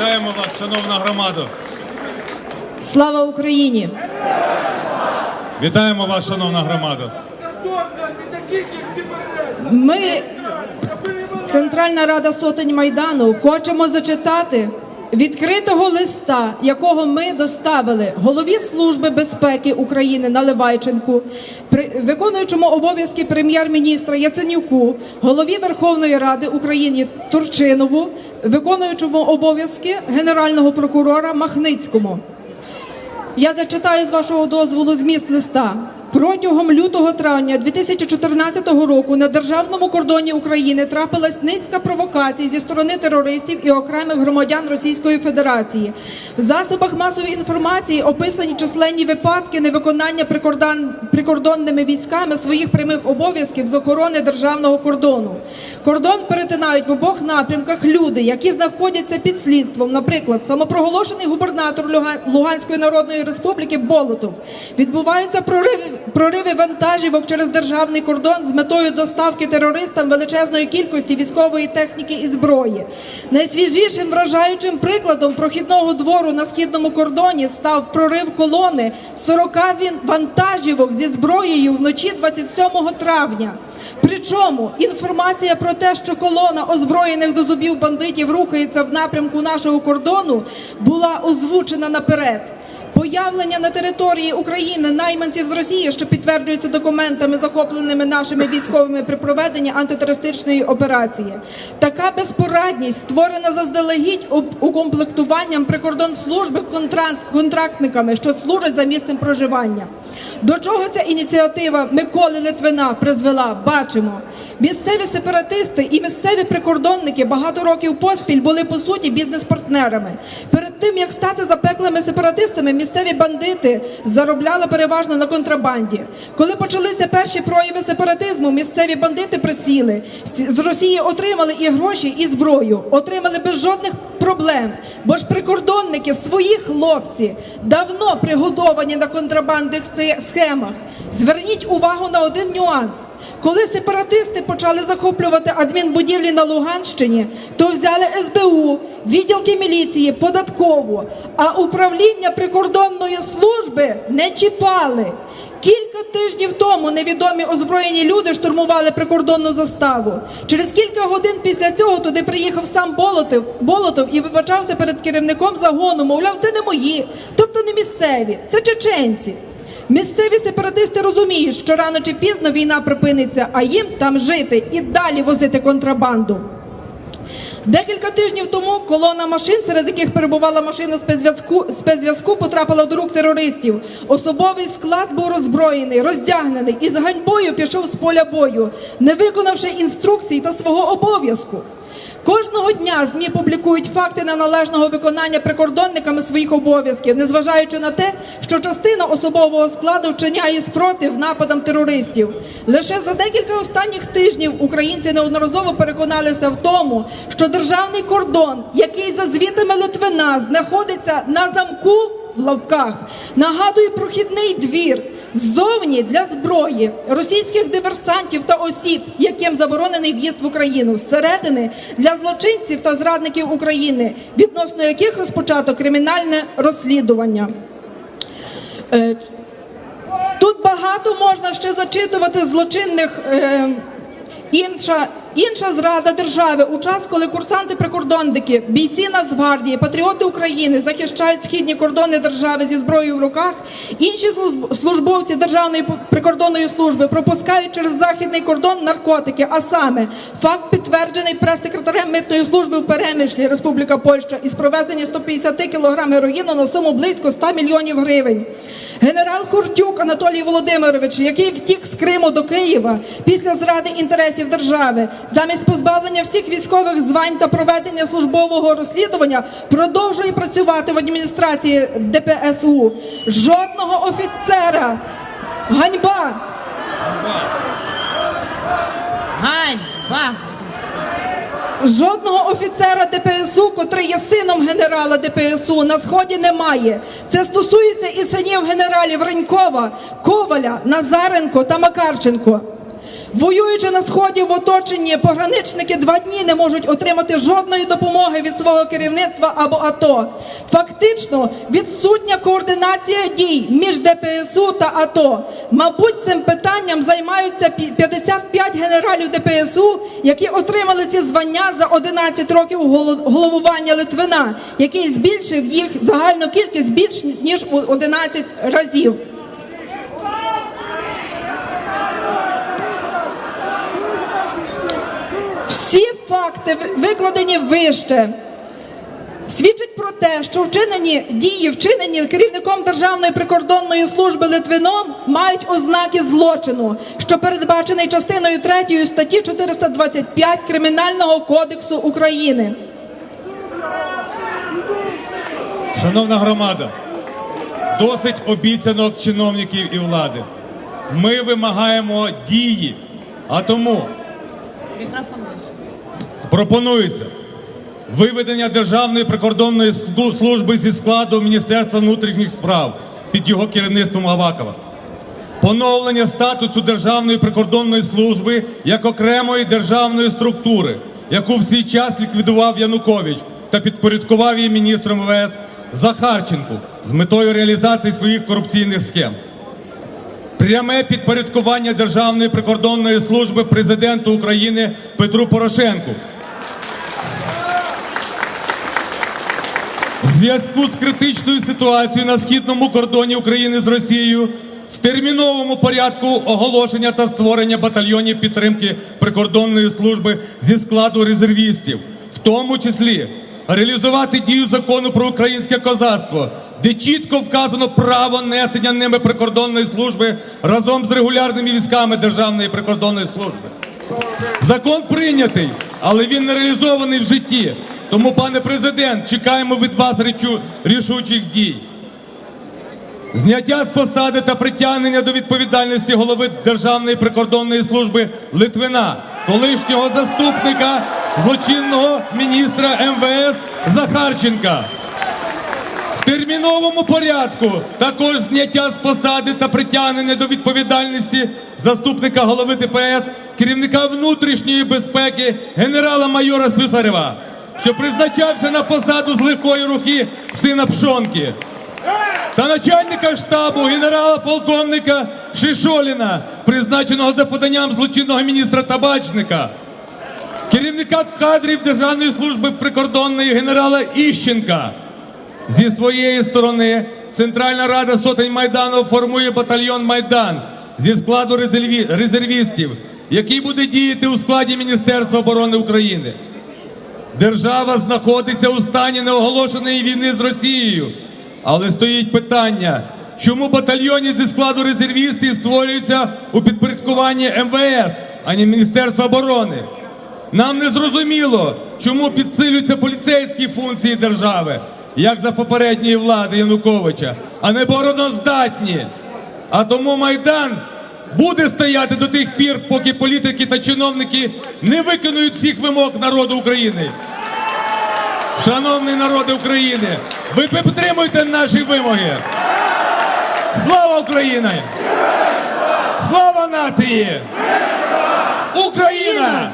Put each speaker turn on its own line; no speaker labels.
Вітаємо вас, шановна громада.
Слава Україні!
Вітаємо вас, шановна громада.
Ми, Центральна Рада сотень Майдану, хочемо зачитати відкритого листа, якого ми доставили голові Служби безпеки України Наливайченку, виконуючому обов'язки прем'єр-міністра Яценюку, голові Верховної Ради України Турчинову, виконуючому обов'язки генерального прокурора Махницькому. Я зачитаю з вашого дозволу зміст листа. Протягом лютого травня 2014 року на державному кордоні України трапилась низка провокацій зі сторони терористів і окремих громадян Російської Федерації. В засобах масової інформації описані численні випадки невиконання прикордон... прикордонними військами своїх прямих обов'язків з охорони державного кордону. Кордон перетинають в обох напрямках люди, які знаходяться під слідством. Наприклад, самопроголошений губернатор Луганської Народної Республіки Болотов. Відбуваються прориви, прориви вантажівок через державний кордон з метою доставки терористам величезної кількості військової техніки і зброї. Найсвіжішим вражаючим прикладом прохідного двору на східному кордоні став прорив колони 40 він- вантажівок зі зброєю вночі 27 травня. Причому інформація про те, що колона озброєних до зубів бандитів рухається в напрямку нашого кордону, була озвучена наперед. Появлення на території України найманців з Росії, що підтверджується документами, захопленими нашими військовими при проведенні антитерористичної операції. Така безпорадність створена заздалегідь укомплектуванням прикордонслужби контракт- контрактниками, що служать за місцем проживання. До чого ця ініціатива Миколи Литвина призвела? Бачимо. Місцеві сепаратисти і місцеві прикордонники багато років поспіль були по суті бізнес-партнерами. Тим як стати запеклими сепаратистами, місцеві бандити заробляли переважно на контрабанді. Коли почалися перші прояви сепаратизму, місцеві бандити присіли. З Росії отримали і гроші, і зброю. Отримали без жодних проблем. Бо ж прикордонники, свої хлопці, давно пригодовані на контрабандних схемах. Зверніть увагу на один нюанс. Коли сепаратисти почали захоплювати адмінбудівлі на Луганщині, то взяли СБУ, відділки міліції, податкову, а управління прикордонної служби не чіпали. Кілька тижнів тому невідомі озброєні люди штурмували прикордонну заставу. Через кілька годин після цього туди приїхав сам Болотов, Болотов і вибачався перед керівником загону. Мовляв, це не мої, тобто не місцеві, це чеченці. Місцеві сепаратисти розуміють, що рано чи пізно війна припиниться, а їм там жити і далі возити контрабанду. Декілька тижнів тому колона машин, серед яких перебувала машина спецзв'язку, спецзв'язку, потрапила до рук терористів. Особовий склад був роззброєний, роздягнений і з ганьбою пішов з поля бою, не виконавши інструкцій та свого обов'язку. Кожного дня ЗМІ публікують факти неналежного виконання прикордонниками своїх обов'язків, незважаючи на те, що частина особового складу вчиняє спротив нападам терористів. Лише за декілька останніх тижнів українці неодноразово переконалися в тому, що державний кордон, який за звітами Литвина знаходиться на замку в лапках, нагадує прохідний двір ззовні для зброї російських диверсантів та осіб, яким заборонений в'їзд в Україну, зсередини для злочинців та зрадників України, відносно яких розпочато кримінальне розслідування. Е, Тут багато можна ще зачитувати злочинних. Е, інша, інша зрада держави у час, коли курсанти-прикордонники, бійці Нацгвардії, патріоти України захищають східні кордони держави зі зброєю в руках. Інші службовці Державної прикордонної служби пропускають через західний кордон наркотики. А саме факт підтверджений прес-секретарем митної служби в Перемишлі, Республіка Польща, із провезення 150 кг героїну на суму близько 100 мільйонів гривень. Генерал Хортюк Анатолій Володимирович, який втік з Криму до Києва після зради інтересів держави, замість позбавлення всіх військових звань та проведення службового розслідування, продовжує працювати в адміністрації ДПСУ. Жодного офіцера. Ганьба!
Ганьба!
Жодного офіцера ДПСУ, котрий є сином генерала ДПСУ, на сході немає. Це стосується і синів генералів Ренькова, Коваля, Назаренко та Макарченко. Воюючи на сході в оточенні, пограничники два дні не можуть отримати жодної допомоги від свого керівництва або АТО. Фактично відсутня координація дій між ДПСУ та АТО. Мабуть, цим питанням займаються пі- 55 генералів ДПСУ, які отримали ці звання за 11 років головування Литвина, який збільшив їх загальну кількість більш ніж у 11 разів. Всі факти, викладені вище, свідчать про те, що вчинені дії, вчинені керівником Державної прикордонної служби Литвином, мають ознаки злочину, що передбачений частиною 3 статті 425 Кримінального кодексу України.
Шановна громада, досить обіцянок чиновників і влади. Ми вимагаємо дії, а тому пропонується виведення Державної прикордонної служби зі складу Міністерства внутрішніх справ під його керівництвом Авакова. Поновлення статусу Державної прикордонної служби як окремої державної структури, яку в свій час ліквідував Янукович та підпорядкував її міністром МВС Захарченку з метою реалізації своїх корупційних схем. Пряме підпорядкування Державної прикордонної служби президенту України Петру Порошенку. Зв'язку з критичною ситуацією на східному кордоні України з Росією в терміновому порядку оголошення та створення батальйонів підтримки прикордонної служби зі складу резервістів, в тому числі реалізувати дію закону про українське козацтво, де чітко вказано право несення ними прикордонної служби разом з регулярними військами Державної прикордонної служби. Закон прийнятий, але він не реалізований в житті. Тому, пане президент, чекаємо від вас рішучих дій. Зняття з посади та притягнення до відповідальності голови Державної прикордонної служби Литвина, колишнього заступника злочинного міністра МВС Захарченка. В терміновому порядку також зняття з посади та притягнення до відповідальності заступника голови ДПС, керівника внутрішньої безпеки генерала-майора Слюсарева, що призначався на посаду з легкої руки сина Пшонки, та начальника штабу генерала-полковника Шишоліна, призначеного за поданням злочинного міністра Табачника керівника кадрів Державної служби прикордонної генерала Іщенка. Зі своєї сторони Центральна Рада сотень Майдану формує батальйон Майдан зі складу резерві- резервістів, який буде діяти у складі Міністерства оборони України. Держава знаходиться у стані неоголошеної війни з Росією. Але стоїть питання, чому батальйони зі складу резервістів створюються у підпорядкуванні МВС, а не Міністерства оборони. Нам не зрозуміло, чому підсилюються поліцейські функції держави, як за попередньої влади Януковича, а не обороноздатні. А тому Майдан буде стояти до тих пір, поки політики та чиновники не виконують всіх вимог народу України. Шановний народи України, ви підтримуєте наші вимоги. Слава Україні! Слава нації! Україна!